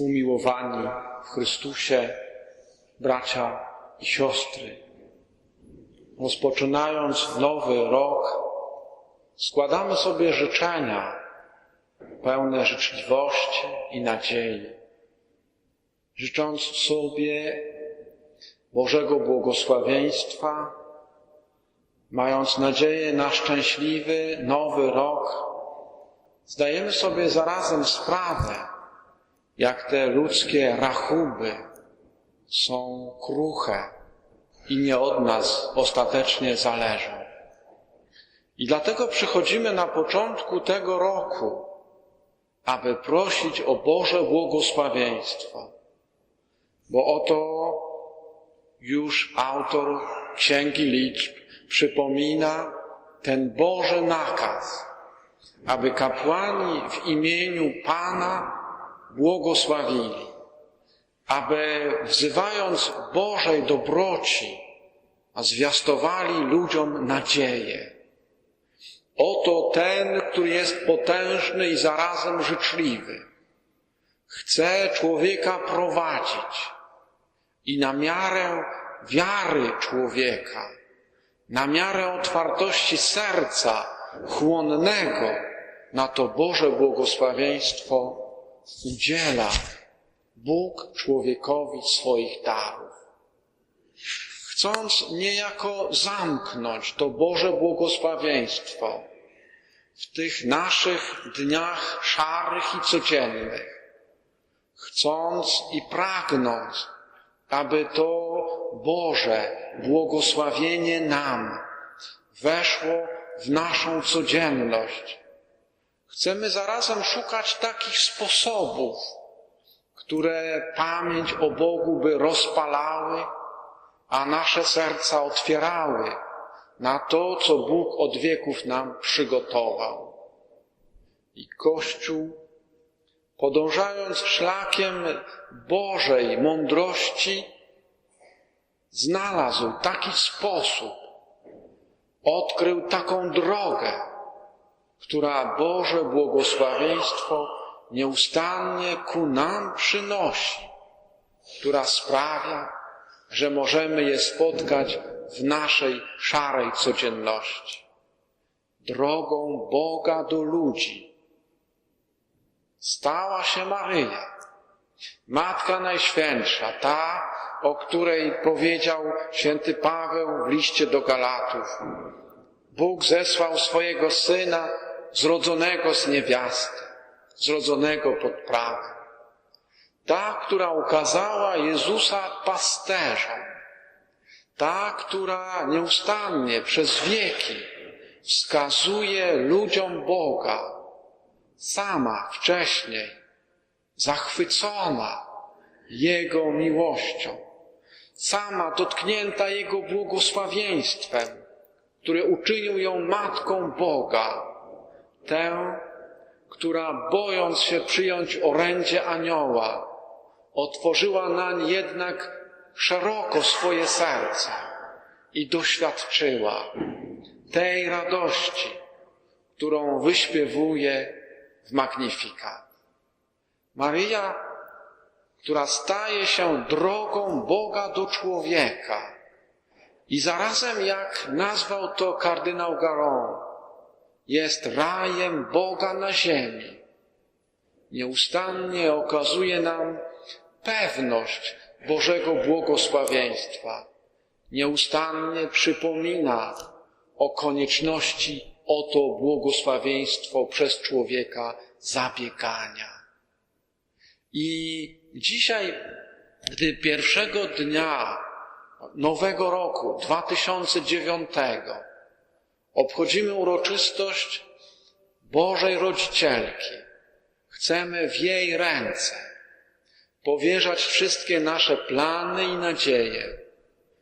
umiłowani w Chrystusie, bracia i siostry. Rozpoczynając nowy rok, składamy sobie życzenia pełne życzliwości i nadziei, życząc sobie Bożego błogosławieństwa, mając nadzieję na szczęśliwy nowy rok, zdajemy sobie zarazem sprawę, jak te ludzkie rachuby są kruche i nie od nas ostatecznie zależą. I dlatego przychodzimy na początku tego roku, aby prosić o Boże błogosławieństwo, bo oto już autor Księgi Liczb przypomina ten Boży nakaz, aby kapłani w imieniu Pana błogosławili, aby wzywając Bożej dobroci, a zwiastowali ludziom nadzieję. Oto ten, który jest potężny i zarazem życzliwy, chce człowieka prowadzić i na miarę wiary człowieka, na miarę otwartości serca chłonnego na to Boże błogosławieństwo udziela Bóg człowiekowi swoich darów. Chcąc niejako zamknąć to Boże błogosławieństwo w tych naszych dniach szarych i codziennych, chcąc i pragnąc, aby to Boże błogosławienie nam weszło w naszą codzienność. Chcemy zarazem szukać takich sposobów, które pamięć o Bogu by rozpalały, a nasze serca otwierały na to, co Bóg od wieków nam przygotował. I Kościół, podążając szlakiem Bożej mądrości, znalazł taki sposób, odkrył taką drogę, która Boże błogosławieństwo nieustannie ku nam przynosi, która sprawia, że możemy je spotkać w naszej szarej codzienności. Drogą Boga do ludzi stała się Maryja, Matka Najświętsza, ta, o której powiedział święty Paweł w liście do Galatów. Bóg zesłał swojego Syna, zrodzonego z niewiasty, zrodzonego pod prawem. Ta, która ukazała Jezusa pasterzom, ta, która nieustannie przez wieki wskazuje ludziom Boga, sama wcześniej zachwycona Jego miłością, sama dotknięta Jego błogosławieństwem, które uczynił ją matką Boga, tę, która bojąc się przyjąć orędzie anioła, otworzyła nań jednak szeroko swoje serce i doświadczyła tej radości, którą wyśpiewuje w Magnifikat. Maryja, która staje się drogą Boga do człowieka i zarazem, jak nazwał to kardynał Garon, jest rajem Boga na ziemi. Nieustannie okazuje nam pewność Bożego błogosławieństwa. Nieustannie przypomina o konieczności o to błogosławieństwo przez człowieka zabiegania. I dzisiaj, gdy pierwszego dnia nowego roku 2009 obchodzimy uroczystość Bożej Rodzicielki, chcemy w jej ręce powierzać wszystkie nasze plany i nadzieje,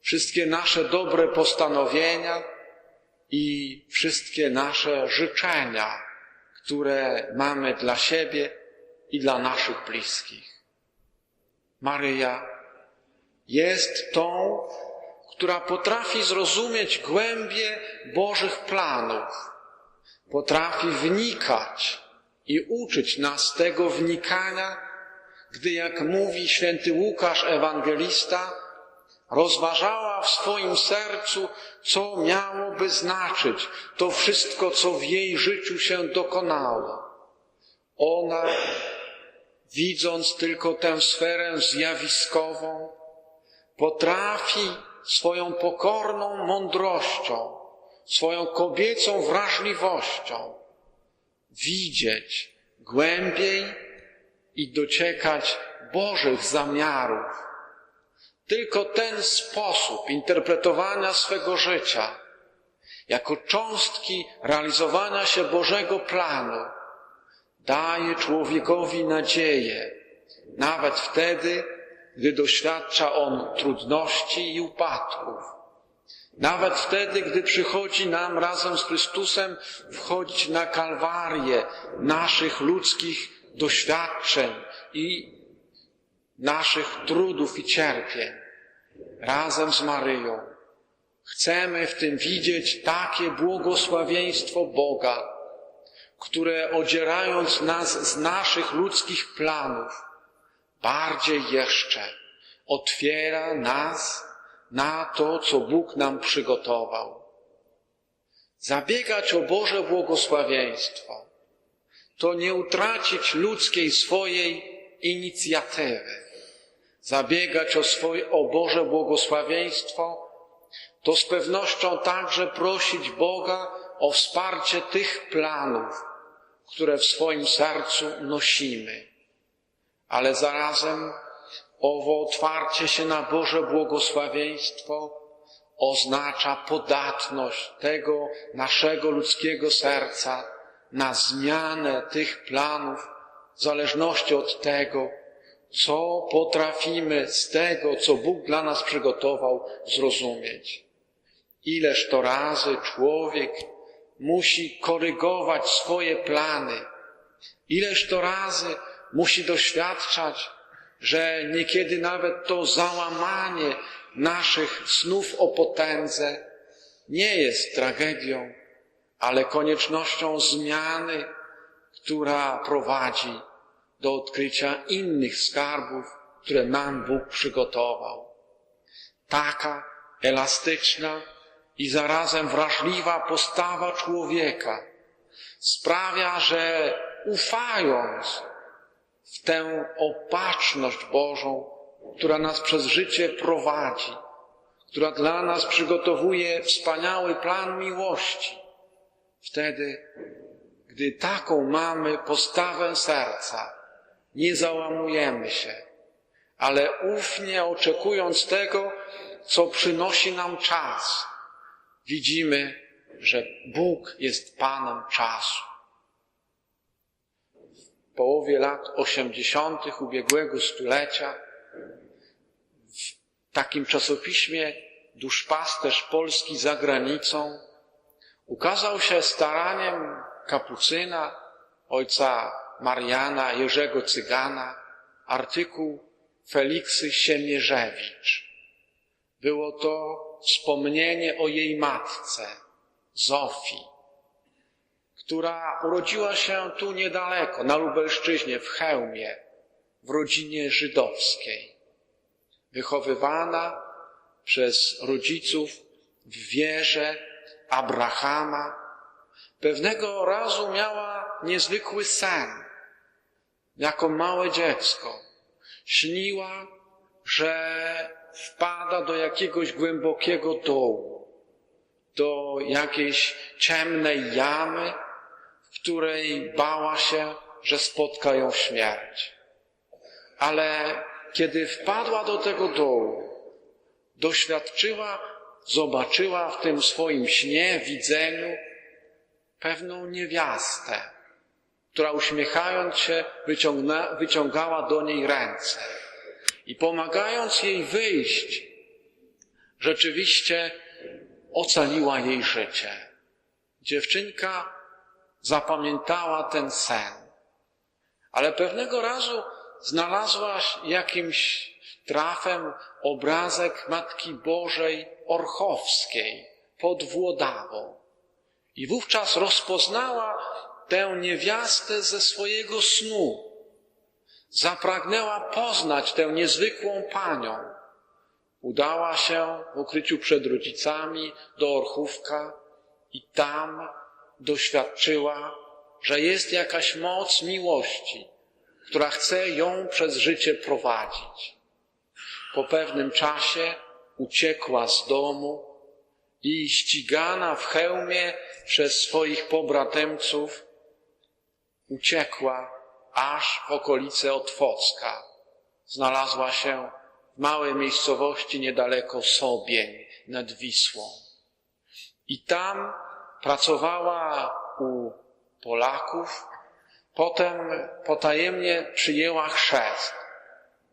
wszystkie nasze dobre postanowienia i wszystkie nasze życzenia, które mamy dla siebie i dla naszych bliskich. Maryja jest tą, która potrafi zrozumieć głębie Bożych planów, potrafi wnikać i uczyć nas tego wnikania gdy, jak mówi święty Łukasz Ewangelista, rozważała w swoim sercu, co miałoby znaczyć to wszystko, co w jej życiu się dokonało. Ona, widząc tylko tę sferę zjawiskową, potrafi swoją pokorną mądrością, swoją kobiecą wrażliwością widzieć głębiej i dociekać Bożych zamiarów. Tylko ten sposób interpretowania swego życia jako cząstki realizowania się Bożego planu daje człowiekowi nadzieję, nawet wtedy, gdy doświadcza on trudności i upadków. Nawet wtedy, gdy przychodzi nam razem z Chrystusem wchodzić na kalwarię naszych ludzkich doświadczeń i naszych trudów i cierpień, razem z Maryją. Chcemy w tym widzieć takie błogosławieństwo Boga, które odzierając nas z naszych ludzkich planów, bardziej jeszcze otwiera nas na to, co Bóg nam przygotował. Zabiegać o Boże błogosławieństwo to nie utracić ludzkiej swojej inicjatywy. Zabiegać o, swoje, o Boże błogosławieństwo to z pewnością także prosić Boga o wsparcie tych planów, które w swoim sercu nosimy. Ale zarazem owo otwarcie się na Boże błogosławieństwo oznacza podatność tego naszego ludzkiego serca na zmianę tych planów w zależności od tego, co potrafimy z tego, co Bóg dla nas przygotował, zrozumieć. Ileż to razy człowiek musi korygować swoje plany. Ileż to razy musi doświadczać, że niekiedy nawet to załamanie naszych snów o potędze nie jest tragedią, ale koniecznością zmiany, która prowadzi do odkrycia innych skarbów, które nam Bóg przygotował. Taka elastyczna i zarazem wrażliwa postawa człowieka sprawia, że ufając w tę opatrzność Bożą, która nas przez życie prowadzi, która dla nas przygotowuje wspaniały plan miłości, wtedy, gdy taką mamy postawę serca, nie załamujemy się, ale ufnie oczekując tego, co przynosi nam czas, widzimy, że Bóg jest Panem czasu. Połowie lat osiemdziesiątych ubiegłego stulecia w takim czasopiśmie Duszpasterz Polski za granicą ukazał się staraniem kapucyna, ojca Mariana Jerzego Cygana, artykuł Feliksy Siemierzewicz. Było to wspomnienie o jej matce, Zofii, która urodziła się tu niedaleko, na Lubelszczyźnie, w Chełmie, w rodzinie żydowskiej. Wychowywana przez rodziców w wierze Abrahama, pewnego razu miała niezwykły sen. Jako małe dziecko śniła, że wpada do jakiegoś głębokiego dołu, do jakiejś ciemnej jamy, której bała się, że spotka ją śmierć. Ale kiedy wpadła do tego dołu, doświadczyła, zobaczyła w tym swoim śnie, widzeniu pewną niewiastę, która uśmiechając się wyciągała do niej ręce i pomagając jej wyjść, rzeczywiście ocaliła jej życie. Dziewczynka zapamiętała ten sen, ale pewnego razu znalazłaś jakimś trafem obrazek Matki Bożej Orchowskiej pod Włodawą. I wówczas rozpoznała tę niewiastę ze swojego snu zapragnęła poznać tę niezwykłą panią. Udała się w ukryciu przed rodzicami do Orchówka i tam doświadczyła, że jest jakaś moc miłości, która chce ją przez życie prowadzić. Po pewnym czasie uciekła z domu i ścigana w hełmie przez swoich pobratemców, uciekła aż w okolice Otwocka. Znalazła się w małej miejscowości niedaleko Sobień nad Wisłą. I tam pracowała u Polaków, potem potajemnie przyjęła chrzest,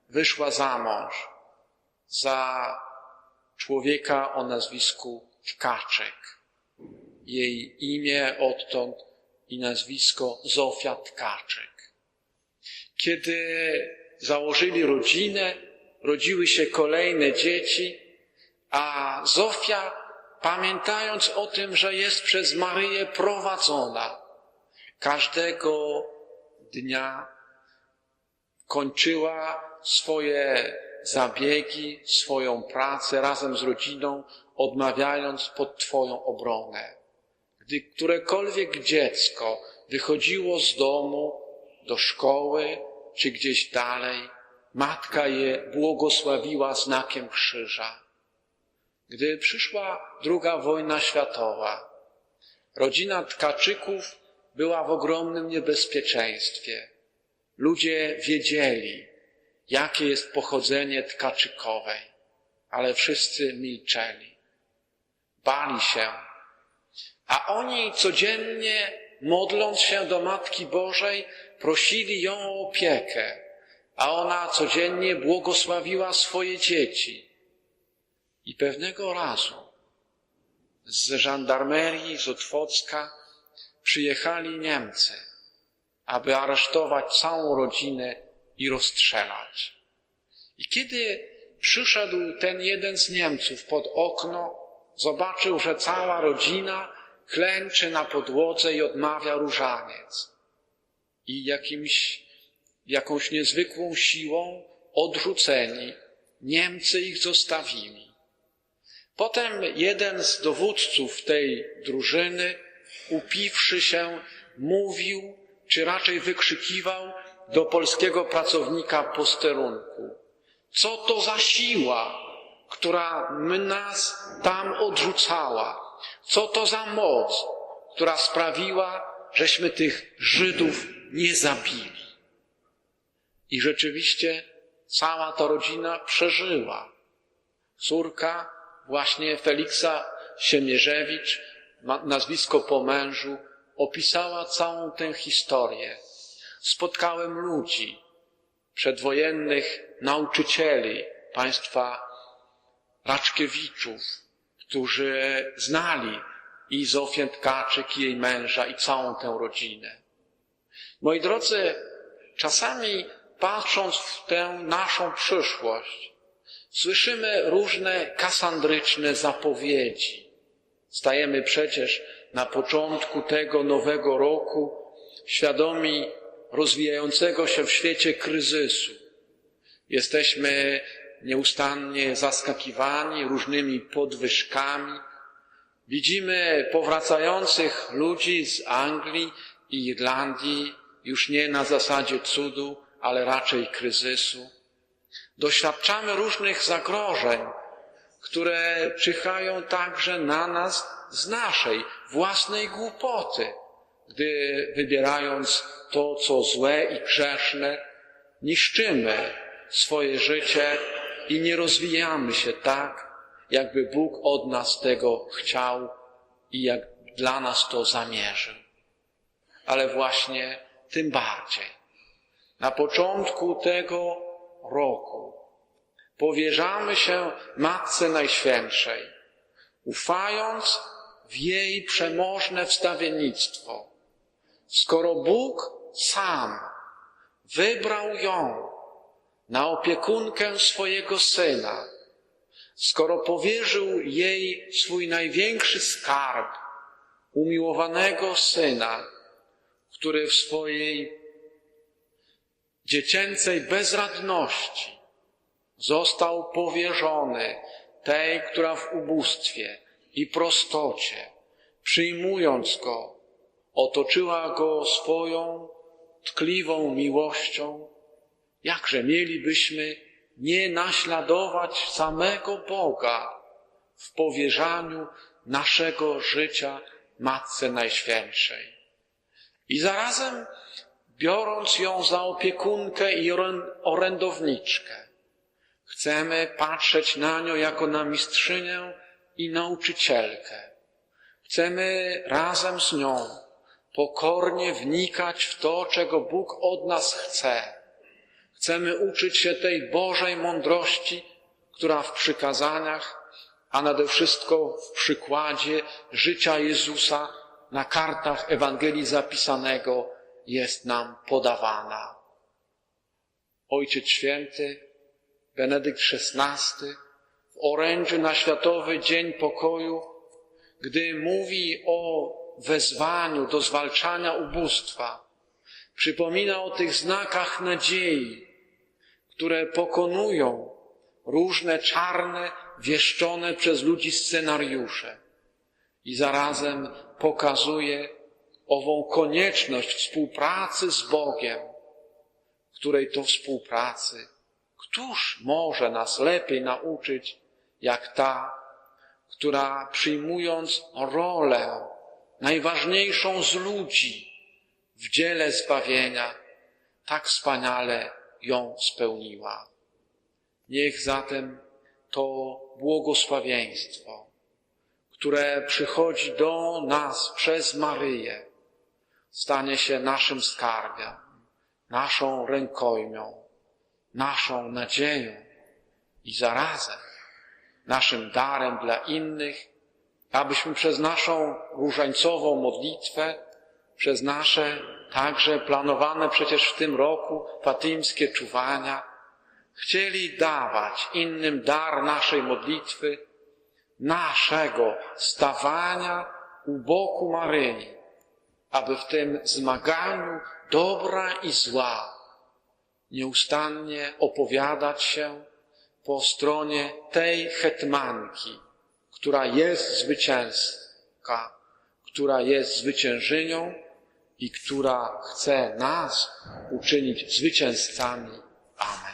wyszła za mąż za człowieka o nazwisku Tkaczyk. Jej imię odtąd i nazwisko Zofia Tkaczyk. Kiedy założyli rodzinę, rodziły się kolejne dzieci, a Zofia, pamiętając o tym, że jest przez Maryję prowadzona, każdego dnia kończyła swoje zabiegi, swoją pracę razem z rodziną, odmawiając pod Twoją obronę. Gdy którekolwiek dziecko wychodziło z domu do szkoły czy gdzieś dalej, matka je błogosławiła znakiem krzyża. Gdy przyszła druga wojna światowa, rodzina Tkaczyków była w ogromnym niebezpieczeństwie. Ludzie wiedzieli, jakie jest pochodzenie Tkaczykowej, ale wszyscy milczeli. Bali się. A oni codziennie, modląc się do Matki Bożej, prosili ją o opiekę, a ona codziennie błogosławiła swoje dzieci. I pewnego razu z żandarmerii z Otwocka przyjechali Niemcy, aby aresztować całą rodzinę i rozstrzelać. I kiedy przyszedł ten jeden z Niemców pod okno, zobaczył, że cała rodzina klęczy na podłodze i odmawia różaniec. I jakimś, jakąś niezwykłą siłą odrzuceni, Niemcy ich zostawili. Potem jeden z dowódców tej drużyny, upiwszy się, mówił, czy raczej wykrzykiwał do polskiego pracownika posterunku. Co to za siła, która nas tam odrzucała? Co to za moc, która sprawiła, żeśmy tych Żydów nie zabili? I rzeczywiście cała ta rodzina przeżyła. Córka właśnie Feliksa Siemierzewicz, nazwisko po mężu, opisała całą tę historię. Spotkałem ludzi, przedwojennych nauczycieli państwa Raczkiewiczów, którzy znali i Zofię Tkaczyk, i jej męża, i całą tę rodzinę. Moi drodzy, czasami patrząc w tę naszą przyszłość, słyszymy różne kasandryczne zapowiedzi. Stajemy przecież na początku tego nowego roku świadomi rozwijającego się w świecie kryzysu. Jesteśmy nieustannie zaskakiwani różnymi podwyżkami. Widzimy powracających ludzi z Anglii i Irlandii już nie na zasadzie cudu, ale raczej kryzysu. Doświadczamy różnych zagrożeń, które czyhają także na nas z naszej własnej głupoty, gdy wybierając to, co złe i grzeszne, niszczymy swoje życie i nie rozwijamy się tak, jakby Bóg od nas tego chciał i jak dla nas to zamierzył. Ale właśnie tym bardziej. Na początku tego roku powierzamy się Matce Najświętszej, ufając w jej przemożne wstawiennictwo. Skoro Bóg sam wybrał ją na opiekunkę swojego syna, skoro powierzył jej swój największy skarb, umiłowanego syna, który w swojej dziecięcej bezradności został powierzony tej, która w ubóstwie i prostocie, przyjmując go, otoczyła go swoją tkliwą miłością, jakże mielibyśmy nie naśladować samego Boga w powierzaniu naszego życia Matce Najświętszej. I zarazem biorąc ją za opiekunkę i orę- orędowniczkę, chcemy patrzeć na nią jako na mistrzynię i nauczycielkę. Chcemy razem z nią pokornie wnikać w to, czego Bóg od nas chce. Chcemy uczyć się tej Bożej mądrości, która w przykazaniach, a nade wszystko w przykładzie życia Jezusa na kartach Ewangelii zapisanego jest nam podawana. Ojciec Święty, Benedykt XVI w orędziu na Światowy Dzień Pokoju, gdy mówi o wezwaniu do zwalczania ubóstwa, przypomina o tych znakach nadziei, które pokonują różne czarne, wieszczone przez ludzi scenariusze i zarazem pokazuje ową konieczność współpracy z Bogiem, której to współpracy Któż może nas lepiej nauczyć, jak ta, która przyjmując rolę najważniejszą z ludzi w dziele zbawienia, tak wspaniale ją spełniła. Niech zatem to błogosławieństwo, które przychodzi do nas przez Maryję, stanie się naszym skarbem, naszą rękojmią, naszą nadzieją i zarazem naszym darem dla innych, abyśmy przez naszą różańcową modlitwę, przez nasze także planowane przecież w tym roku fatymskie czuwania, chcieli dawać innym dar naszej modlitwy, naszego stawania u boku Maryi, aby w tym zmaganiu dobra i zła nieustannie opowiadać się po stronie tej hetmanki, która jest zwycięska, która jest zwyciężynią i która chce nas uczynić zwycięzcami. Amen.